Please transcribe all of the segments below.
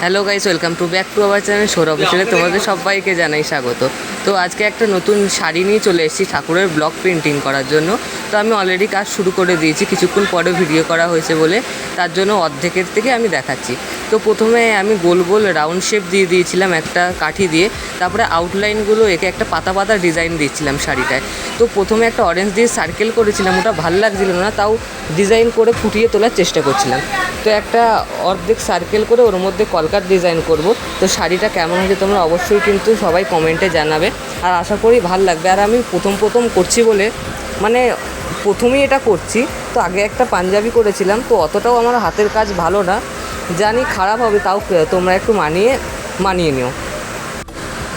Hello guys welcome to back to our channel Sourav অফিসিয়ালে তোমাদের সবাইকে জানাই স্বাগত। তো আজকে একটা নতুন শাড়ি নিয়ে চলে এসেছি ঠাকুরের ব্লক পেন্টিং করার জন্য। তো আমি অলরেডি কাজ শুরু করে দিয়েছি। কিছুক্ষণ পরে ভিডিও করা হয়েছে বলে তার জন্য অর্ধেকের থেকে আমি দেখাচ্ছি। তো প্রথমে আমি গোল গোল রাউন্ড শেপ দিয়ে দিয়েছিলাম একটা কাঠি দিয়ে। তারপরে আউটলাইনগুলো একে একটা পাতা পাতা ডিজাইন দিয়েছিলাম শাড়িটায়। তো প্রথমে একটা অরেঞ্জ দিয়ে সার্কেল করেছিলাম, ওটা ভালো লাগছিল না, তাও ডিজাইন করে ফুটিয়ে তোলার চেষ্টা করছিলাম। তো একটা অর্ধেক সার্কেল করে ওর মধ্যে কলকার ডিজাইন করব। তো শাড়িটা কেমন হয়েছে তোমরা অবশ্যই কিন্তু সবাই কমেন্টে জানাবে। আর আশা করি ভালো লাগবে। আর আমি প্রথম প্রথম করছি বলে মানে প্রথমেই এটা করছি, তো আগে একটা পাঞ্জাবি করেছিলাম, তো অতটাও আমার হাতের কাজ ভালো না। জানি খারাপ হবে, তাও তোমরা একটু মানিয়ে মানিয়ে নিও।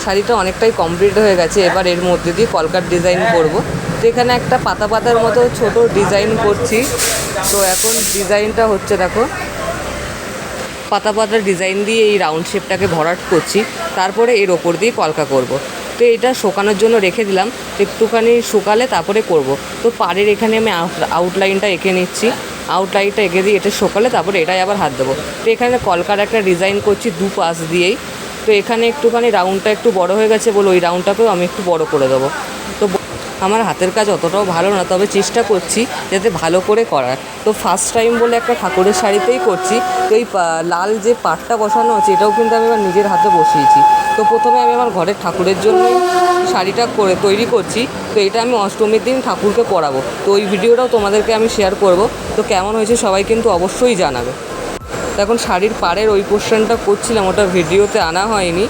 শাড়িটা অনেকটাই কমপ্লিট হয়ে গেছে, এবার এর মধ্যে দিয়ে কলকার ডিজাইন করব। তো এখানে একটা পাতা পাতার মতো ছোট ডিজাইন করছি, তো এখন ডিজাইনটা হচ্ছে দেখো। পাতা পাতা ডিজাইন দিয়ে এই রাউন্ড শেপটাকে ভরাট করছি, তারপরে এর ওপর দিয়ে কলকা করব। তো এটা শোকানোর জন্য রেখে দিলাম। একটুখানি শুকালে তারপরে করব। তো পাড়ের এখানে আমি আউটলাইনটা এঁকে নিচ্ছি। আউটলাইনটা এঁকে দিয়ে এটা শুকালে তারপরে এটাই আবার হাত দেবো। তো এখানে কলকার একটা ডিজাইন করছি দু পাশ দিয়েই। তো এখানে একটুখানি রাউন্ডটা একটু বড় হয়ে গেছে বলে ওই রাউন্ডটাকেও আমি একটু বড় করে দেবো। তো আমার হাতের কাজ অতটাও ভালো না, তবে চেষ্টা করছি যাতে ভালো করে করার। তো ফার্স্ট টাইম বলে একটা ঠাকুরের শাড়িতেই করছি। তো এই লাল যে পাটটা বসানো আছে, এটাও কিন্তু আমি আমার নিজের হাতে বসিয়েছি। তো প্রথমে আমি আমার ঘরের ঠাকুরের জন্য শাড়িটা করে তৈরি করছি, তো এটা আমি অষ্টমীর দিন ঠাকুরকে পরাবো। তো ওই ভিডিওটাও তোমাদেরকে আমি শেয়ার করব। তো কেমন হয়েছে সবাই কিন্তু অবশ্যই জানাবে। তো এখন শাড়ির পাড়ের ওই পোর্শনটা করছিলাম, ওটা ভিডিওতে আনা হয়নি।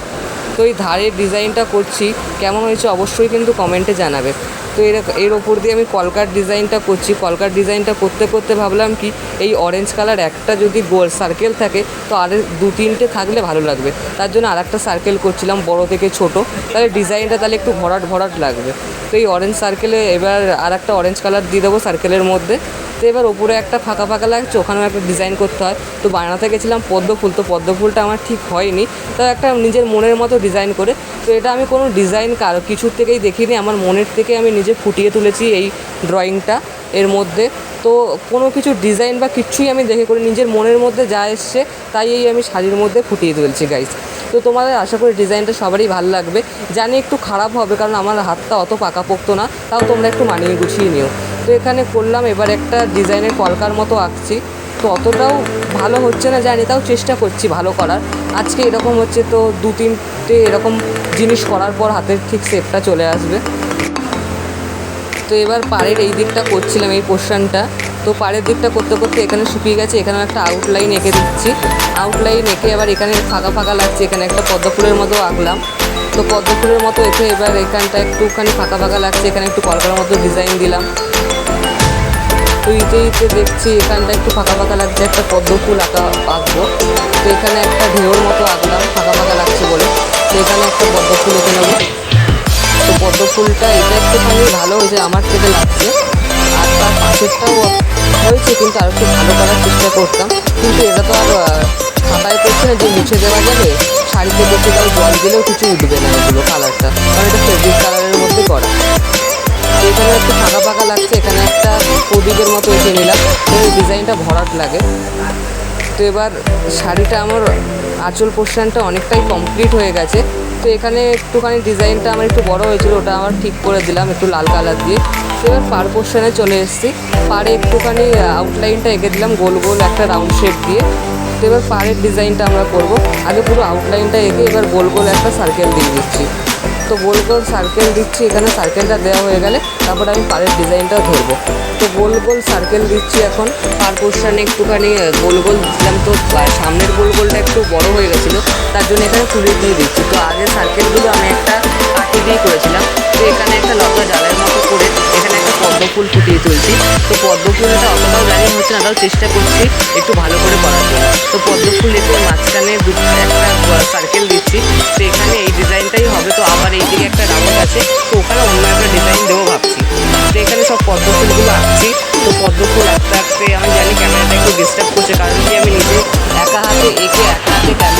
তো এই ধারের ডিজাইনটা করছি, কেমন হয়েছে অবশ্যই কিন্তু কমেন্টে জানাবে। তো এর এর ওপর দিয়ে আমি কলকার ডিজাইনটা করছি। কলকার ডিজাইনটা করতে করতে ভাবলাম কি, এই অরেঞ্জ কালার একটা যদি গোল সার্কেল থাকে, তো আর দু তিনটে থাকলে ভালো লাগবে। তার জন্য আর একটা সার্কেল করছিলাম বড় থেকে ছোট। তাহলে ডিজাইনটা তাহলে একটু ভরাট ভরাট লাগবে। তো এই অরেঞ্জ সার্কেলে এবার আর একটা অরেঞ্জ কালার দিয়ে দেবো সার্কেলের মধ্যে। তো এবার ওপরে একটা ফাঁকা ফাঁকা লাগছে, ওখানেও একটা ডিজাইন করতে হয়। তো বানাতে গেছিলাম পদ্ম ফুল, তো পদ্ম ফুলটা আমার ঠিক হয়নি। তো একটা নিজের মনের মতো ডিজাইন করে। তো এটা আমি কোনো ডিজাইন কারও কিছুর থেকেই দেখিনি, আমার মনের থেকে আমি নিজে ফুটিয়ে তুলেছি এই ড্রয়িংটা এর মধ্যে। তো কোনো কিছু ডিজাইন বা কিচ্ছুই আমি দেখে করে নিজের মনের মধ্যে যা এসছে তাই এই আমি শাড়ির মধ্যে ফুটিয়ে তুলছি গাইজ তো তোমাদের আশা করি ডিজাইনটা সবারই ভালো লাগবে। জানি একটু খারাপ হবে কারণ আমার হাতটা অত পাকাপোক্ত না, তাও তোমরা একটু মানিয়ে গুছিয়ে নিও। তো এখানে করলাম, এবার একটা ডিজাইনের কলকার মতো আঁকছি। তো অতটাও ভালো হচ্ছে না, জানি, তাও চেষ্টা করছি ভালো করার। আজকে এরকম হচ্ছে তো দু তিনটে এরকম জিনিস করার পর হাতের ঠিক শেপটা চলে আসবে। তো এবার পাড়ের এই দিকটা করছিলাম, এই পোর্শনটা। তো পাড়ের দিকটা করতে করতে এখানে শুকিয়ে গেছে এখানে একটা আউটলাইন এঁকে দিচ্ছি। আউটলাইন এঁকে আবার এখানে ফাঁকা ফাঁকা লাগছে, এখানে একটা পদ্ম ফুলের মতো আঁকলাম। তো পদ্ম ফুলের মতো এঁকে এবার এখানটা একটুখানি ফাঁকা ফাঁকা লাগছে, এখানে একটু কলকার মতো ডিজাইন দিলাম। তো ইতে ইতে দেখছি এখানটা একটু ফাঁকা ফাঁকা লাগছে, একটা পদ্ম ফুল আঁকা, আঁকবো। তো এখানে একটা ঢেউর মতো আঁকলাম, ফাঁকা ফাঁকা লাগছে বলে। তো এখানে একটা পদ্ম ফুল এঁকে নেব। তো পদ্ম ফুলটা এটা একটুখানি ভালো হয়েছে, আমার থেকে লাগছে। আর তার পাশেরটাও হয়েছে, কিন্তু আর একটু ভালো করার চেষ্টা করতাম। কিন্তু এটা তো আর খাতায় করছে না, যে মুছে দেওয়া যাবে, শাড়িতে বসে তাও জল দিলেও কিছু উঠবে না এগুলো কালারটা। কারণ এটা ফেব্রিক কালারের মধ্যে করা। এখানে একটু ফাঁকা ফাঁকা লাগছে, এখানে একটা প্রদীপের মতো এঁকে নিলাম। ডিজাইনটা ভরাট লাগে। তো এবার শাড়িটা আমার আঁচল পোর্শনটা অনেকটাই কমপ্লিট হয়ে গেছে। তো এখানে একটুখানি ডিজাইনটা আমার একটু বড় হয়েছিল, ওটা আমার ঠিক করে দিলাম একটু লাল কালার দিয়ে। তো এবার পার পোর্শনে চলে এসেছি। পাড়ে একটুখানি আউটলাইনটা এঁকে দিলাম গোল গোল একটা রাউন্ড শেপ দিয়ে। তো এবার পাড়ের ডিজাইনটা আমরা করব। আগে পুরো আউটলাইনটা এঁকে এবার গোল গোল একটা সার্কেল দিয়ে দিচ্ছি। তো গোল গোল সার্কেল দিচ্ছি, এখানে সার্কেলটা দেওয়া হয়ে গেলে তারপর আমি পাড়ের ডিজাইনটা ধরবো। তো গোল গোল সার্কেল দিচ্ছি এখন। পার পোর্শনে একটুখানি গোল গোল দিলাম তো সামনের গোল গোলটা একটু বড় হয়ে গেছিল, তার জন্য এখানে তুলে দিয়ে দিচ্ছি। তো আগে সার্কেলগুলো আমি একটা কাঠি দিয়ে করেছিলাম, তো এখানে একটা লতা জালের মতো করে এখানে একটা পদ্ম ফুল ফুটিয়ে তুলছি। তো পদ্ম ফুলটা অতটাও জানি হচ্ছে না, তাও চেষ্টা করছি একটু ভালো করে করার জন্য। তো পদ্ম ফুল এতে মাঝখানে একটা সার্কেল দিচ্ছি, তো এখানে এই ডিজাইনটাই হবে। তো আবার এইদিকে একটা রাউন্ড আছে, তো ওখানে অন্য একটা ডিজাইন দেবো এখানে সব পদ্ম ফুলগুলো আঁকছি। তো পদ্ম ফুল আঁকতে আঁকতে আমি জানি ক্যামেরাটা একটু ডিস্টার্ব করছে, কারণ কি আমি নিজে একা হাতে এঁকে একা হাতে ক্যামেরা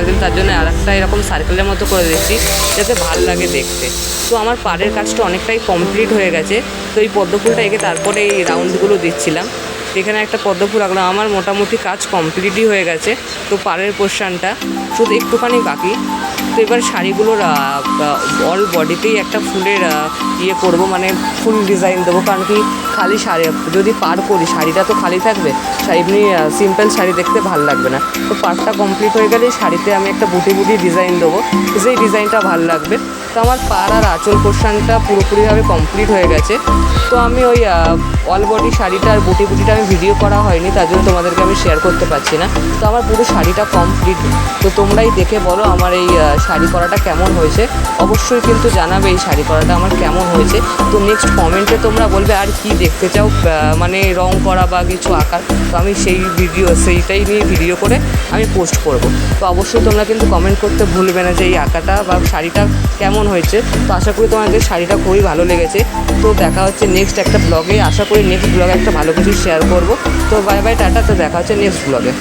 লাগছে তার জন্য আর একটা এরকম সার্কেলের মতো করে দিচ্ছি যাতে ভালো লাগে দেখতে। তো আমার পাড়ের কাজটা অনেকটাই কমপ্লিট হয়ে গেছে। তো এই পদ্মফুলটা এঁকে তারপরে এই রাউন্ডগুলো দিচ্ছিলাম। এখানে একটা পদ্মফুল রাখলাম আমার মোটামুটি কাজ কমপ্লিটই হয়ে গেছে। তো পাড়ের পোর্শানটা শুধু একটুখানি বাকি। তো এবার শাড়িগুলোর অল বডিতেই একটা ফুলের ইয়ে করব মানে ফুল ডিজাইন দেবো, কারণ কি খালি শাড়ি, যদি পার করি, শাড়িটা তো খালি থাকবে এমনি সিম্পল শাড়ি দেখতে ভালো লাগবে না। তো পাড়টা কমপ্লিট হয়ে গেলে শাড়িতে আমি একটা বুটি বুটি ডিজাইন দেবো, যেই ডিজাইনটা ভালো লাগবে। তো আমার পাড় আর আঁচল পোর্শনটা পুরোপুরিভাবে কমপ্লিট হয়ে গেছে। তো আমি ওই অল বডি শাড়িটা আর বুটি বুটিটা আমি ভিডিও করা হয়নি, তার জন্য তোমাদেরকে আমি শেয়ার করতে পারছি না। তো আমার পুরো শাড়িটা কমপ্লিট তো তোমরাই দেখে বলো আমার এই শাড়ি করাটা কেমন হয়েছে। অবশ্যই কিন্তু জানাবে এই শাড়ি করাটা আমার কেমন হয়েছে। তো নেক্সট কমেন্টে তোমরা বলবে, আর কি দেখতে চাও? মানে রং করা বা কিছু আঁকার? তো আমি সেই ভিডিও সেইটাই নিয়ে ভিডিও করে আমি পোস্ট করব। তো অবশ্যই তোমরা কিন্তু কমেন্ট করতে ভুলবে না যে এই আঁকাটা বা শাড়িটা কেমন হয়েছে। তো আশা করি তোমাদের শাড়িটা খুবই ভালো লেগেছে। তো দেখা হচ্ছে নেক্সট একটা ব্লগে আশা করি নেক্সট ব্লগে একটা ভালো কিছু শেয়ার করব। তো বাই বাই টাটা, তো দেখা হচ্ছে নেক্সট ব্লগে